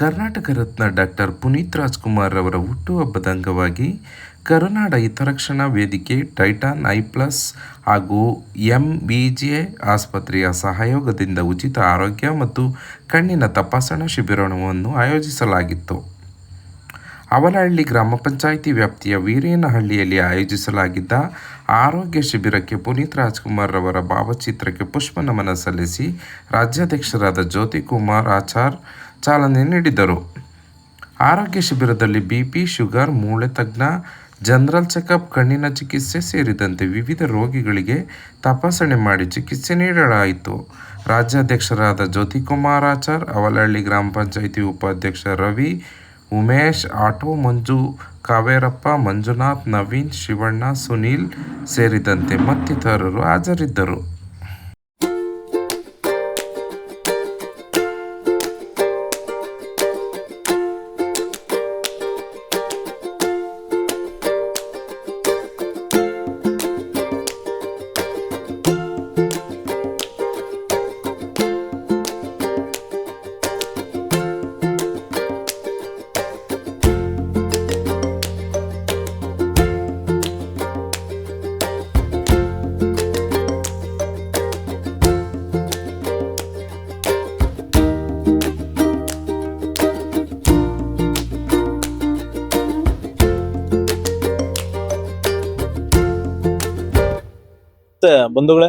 Karnataka Ratna doctor Puneeth Rajkumar ಅವರ ಹುಟ್ಟುಹಬ್ಬದ ಅಂಗವಾಗಿ Karunada Hitarakshana Vedike Titan I plus ಹಾಗೂ ಜೆ ಆಸ್ಪತ್ರೆಯ ಸಹಯೋಗದಿಂದ ಉಚಿತ ಆರೋಗ್ಯ ಮತ್ತು ಕಣ್ಣಿನ ತಪಾಸಣಾ ಶಿಬಿರವನ್ನು ಆಯೋಜಿಸಲಾಗಿತ್ತು. ಅವಲಹಳ್ಳಿ ಗ್ರಾಮ ಪಂಚಾಯಿತಿ ವ್ಯಾಪ್ತಿಯ ವೀರೇನಹಳ್ಳಿಯಲ್ಲಿ ಆಯೋಜಿಸಲಾಗಿದ್ದ ಆರೋಗ್ಯ ಶಿಬಿರಕ್ಕೆ ಪುನೀತ್ ರಾಜ್ಕುಮಾರ್ ಅವರ ಭಾವಚಿತ್ರಕ್ಕೆ ಪುಷ್ಪ ನಮನ ಸಲ್ಲಿಸಿ ರಾಜ್ಯಾಧ್ಯಕ್ಷರಾದ ಜ್ಯೋತಿಕುಮಾರ್ ಆಚಾರ್ ಚಾಲನೆ ನೀಡಿದರು. ಆರೋಗ್ಯ ಶಿಬಿರದಲ್ಲಿ ಬಿಪಿ, ಶುಗರ್, ಮೂಳೆ ತಜ್ಞ, ಜನರಲ್ ಚೆಕಪ್, ಕಣ್ಣಿನ ಚಿಕಿತ್ಸೆ ಸೇರಿದಂತೆ ವಿವಿಧ ರೋಗಿಗಳಿಗೆ ತಪಾಸಣೆ ಮಾಡಿ ಚಿಕಿತ್ಸೆ ನೀಡಲಾಯಿತು. ರಾಜ್ಯಾಧ್ಯಕ್ಷರಾದ ಜ್ಯೋತಿಕುಮಾರಾಚಾರ್, ಅವಲಹಳ್ಳಿ ಗ್ರಾಮ ಪಂಚಾಯಿತಿ ಉಪಾಧ್ಯಕ್ಷ ರವಿ, ಉಮೇಶ್, ಆಟೋ ಮಂಜು, ಕಾವೇರಪ್ಪ, ಮಂಜುನಾಥ್, ನವೀನ್, ಶಿವಣ್ಣ, ಸುನೀಲ್ ಸೇರಿದಂತೆ ಮತ್ತಿತರರು ಹಾಜರಿದ್ದರು. ಮತ್ತೆ ಬಂಧುಗಳೇ,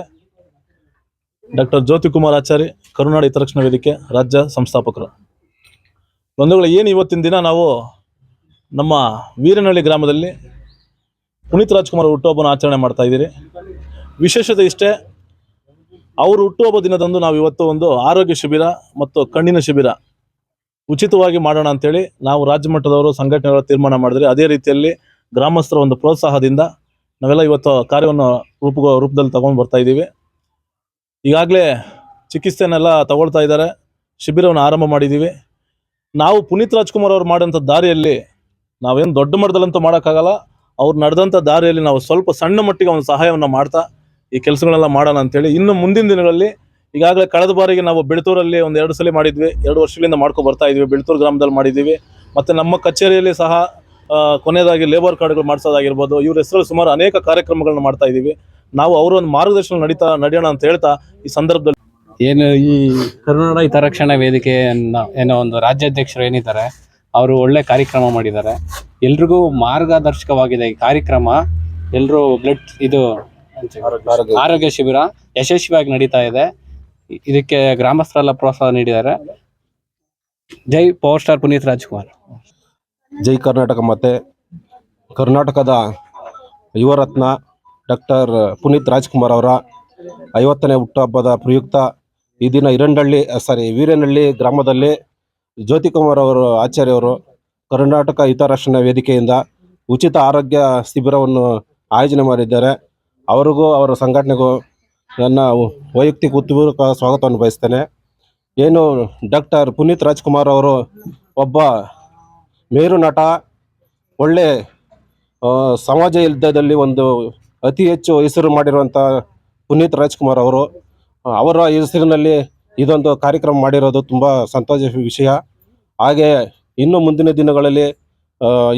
ಡಾಕ್ಟರ್ ಜ್ಯೋತಿಕುಮಾರ್ ಆಚಾರಿ, ಕರುನಾಡ ಹಿತರಕ್ಷಣಾ ವೇದಿಕೆ ರಾಜ್ಯ ಸಂಸ್ಥಾಪಕರು. ಬಂಧುಗಳು, ಏನು ಇವತ್ತಿನ ದಿನ ನಾವು ನಮ್ಮ ವೀರನಹಳ್ಳಿ ಗ್ರಾಮದಲ್ಲಿ ಪುನೀತ್ ರಾಜ್ಕುಮಾರ್ ಹುಟ್ಟುಹಬ್ಬನ ಆಚರಣೆ ಮಾಡ್ತಾ ಇದ್ದೀರಿ. ವಿಶೇಷತೆ ಇಷ್ಟೇ, ಅವರು ಹುಟ್ಟುಹಬ್ಬ ದಿನದಂದು ನಾವು ಇವತ್ತು ಒಂದು ಆರೋಗ್ಯ ಶಿಬಿರ ಮತ್ತು ಕಣ್ಣಿನ ಶಿಬಿರ ಉಚಿತವಾಗಿ ಮಾಡೋಣ ಅಂತೇಳಿ ನಾವು ರಾಜ್ಯ ಮಟ್ಟದವರು ಸಂಘಟನೆಗಳ ತೀರ್ಮಾನ ಮಾಡಿದ್ರೆ ಅದೇ ರೀತಿಯಲ್ಲಿ ಗ್ರಾಮಸ್ಥರ ಒಂದು ಪ್ರೋತ್ಸಾಹದಿಂದ ನಾವೆಲ್ಲ ಇವತ್ತು ಕಾರ್ಯವನ್ನು ರೂಪ ರೂಪದಲ್ಲಿ ತಗೊಂಡು ಬರ್ತಾ ಇದ್ದೀವಿ. ಈಗಾಗಲೇ ಚಿಕಿತ್ಸೆನೆಲ್ಲ ತಗೊಳ್ತಾ ಇದ್ದಾರೆ. ಶಿಬಿರವನ್ನು ಆರಂಭ ಮಾಡಿದ್ದೀವಿ. ನಾವು ಪುನೀತ್ ರಾಜ್ಕುಮಾರ್ ಅವ್ರು ಮಾಡಿದಂಥ ದಾರಿಯಲ್ಲಿ ನಾವೇನು ದೊಡ್ಡ ಮಟ್ಟದಲ್ಲಂತೂ ಮಾಡೋಕ್ಕಾಗಲ್ಲ. ಅವ್ರು ನಡೆದಂಥ ದಾರಿಯಲ್ಲಿ ನಾವು ಸ್ವಲ್ಪ ಸಣ್ಣ ಮಟ್ಟಿಗೆ ಒಂದು ಸಹಾಯವನ್ನು ಮಾಡ್ತಾ ಈ ಕೆಲಸಗಳೆಲ್ಲ ಮಾಡೋಣ ಅಂತೇಳಿ ಇನ್ನು ಮುಂದಿನ ದಿನಗಳಲ್ಲಿ ಈಗಾಗಲೇ ಕಳೆದ ಬಾರಿಗೆ ನಾವು ಬೆಳ್ತೂರಲ್ಲಿ ಒಂದು ಎರಡು ಸಲ ಮಾಡಿದ್ವಿ. ಎರಡು ವರ್ಷಗಳಿಂದ ಮಾಡ್ಕೊ ಬರ್ತಾ ಇದ್ವಿ ಬೆಳ್ತೂರು ಗ್ರಾಮದಲ್ಲಿ ಮಾಡಿದ್ದೀವಿ. ಮತ್ತು ನಮ್ಮ ಕಚೇರಿಯಲ್ಲಿ ಸಹ ಕೊನೆಯದಾಗಿ ಲೇಬರ್ ಕಾರ್ಡ್ಗಳು ಮಾಡಿಸೋದಾಗಿರ್ಬೋದು, ಇವ್ರ ಹೆಸರಲ್ಲಿ ಸುಮಾರು ಅನೇಕ ಕಾರ್ಯಕ್ರಮಗಳನ್ನ ಮಾಡ್ತಾ ಇದ್ದೀವಿ ನಾವು ಅವರ ಒಂದು ಮಾರ್ಗದರ್ಶನ ನಡೀತಾ, ನಡೆಯೋಣ ಅಂತ ಹೇಳ್ತಾ ಈ ಸಂದರ್ಭದಲ್ಲಿ ಏನು ಈ ಕರುನಾಡ ಹಿತರಕ್ಷಣಾ ವೇದಿಕೆಯನ್ನ ಏನೋ ಒಂದು ರಾಜ್ಯಾಧ್ಯಕ್ಷರು ಏನಿದ್ದಾರೆ, ಅವರು ಒಳ್ಳೆ ಕಾರ್ಯಕ್ರಮ ಮಾಡಿದ್ದಾರೆ. ಎಲ್ರಿಗೂ ಮಾರ್ಗದರ್ಶಕವಾಗಿದೆ ಈ ಕಾರ್ಯಕ್ರಮ. ಎಲ್ಲರೂ ಬ್ಲಡ್ ಇದು ಆರೋಗ್ಯ ಶಿಬಿರ ಯಶಸ್ವಿಯಾಗಿ ನಡೀತಾ ಇದೆ. ಇದಕ್ಕೆ ಗ್ರಾಮಸ್ಥರೆಲ್ಲ ಪ್ರೋತ್ಸಾಹ ನೀಡಿದ್ದಾರೆ. ಜೈ ಪವರ್ ಸ್ಟಾರ್ ಪುನೀತ್ ರಾಜ್ಕುಮಾರ್. ಜೈ ಕರ್ನಾಟಕ ಮತ್ತೆ ಕರ್ನಾಟಕದ ಯುವರತ್ನ ಡಾಕ್ಟರ್ ಪುನೀತ್ ರಾಜ್ಕುಮಾರ್ ಅವರ ಐವತ್ತನೇ ಹುಟ್ಟುಹಬ್ಬದ ಪ್ರಯುಕ್ತ ಈ ದಿನ ಇರಂಡಳ್ಳಿ ಸಾರಿ ವೀರೇನಹಳ್ಳಿ ಗ್ರಾಮದಲ್ಲಿ ಜ್ಯೋತಿಕುಮಾರ್ ಅವರು ಆಚಾರ್ಯವರು ಕರ್ನಾಟಕ ಹಿತರಕ್ಷಣಾ ವೇದಿಕೆಯಿಂದ ಉಚಿತ ಆರೋಗ್ಯ ಶಿಬಿರವನ್ನು ಆಯೋಜನೆ ಮಾಡಿದ್ದಾರೆ. ಅವರಿಗೂ, ಅವರ ಸಂಘಟನೆಗೂ ನನ್ನ ವೈಯಕ್ತಿಕ ಉತ್ಪೂರ್ವಕ ಸ್ವಾಗತವನ್ನು ಬಯಸ್ತೇನೆ. ಏನು ಡಾಕ್ಟರ್ ಪುನೀತ್ ರಾಜ್ಕುಮಾರ್ ಅವರು ಒಬ್ಬ ಮೇರು ನಟ, ಒಳ್ಳೆ ಸಮಾಜ ಯುದ್ಧದಲ್ಲಿ ಒಂದು ಅತಿ ಹೆಚ್ಚು ಹೆಸರು ಮಾಡಿರುವಂಥ ಪುನೀತ್ ರಾಜ್ಕುಮಾರ್ ಅವರು ಅವರ ಹೆಸರಿನಲ್ಲಿ ಇದೊಂದು ಕಾರ್ಯಕ್ರಮ ಮಾಡಿರೋದು ತುಂಬ ಸಂತೋಷ ವಿಷಯ. ಹಾಗೆ ಇನ್ನು ಮುಂದಿನ ದಿನಗಳಲ್ಲಿ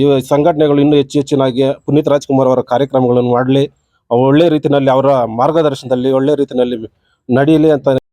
ಈ ಸಂಘಟನೆಗಳು ಇನ್ನೂ ಹೆಚ್ಚು ಹೆಚ್ಚಿನಾಗಿ ಪುನೀತ್ ರಾಜ್ಕುಮಾರ್ ಅವರ ಕಾರ್ಯಕ್ರಮಗಳನ್ನು ಮಾಡಲಿ. ಒಳ್ಳೆ ರೀತಿಯಲ್ಲಿ ಅವರ ಮಾರ್ಗದರ್ಶನದಲ್ಲಿ, ಒಳ್ಳೆ ರೀತಿಯಲ್ಲಿ ನಡೀಲಿ ಅಂತ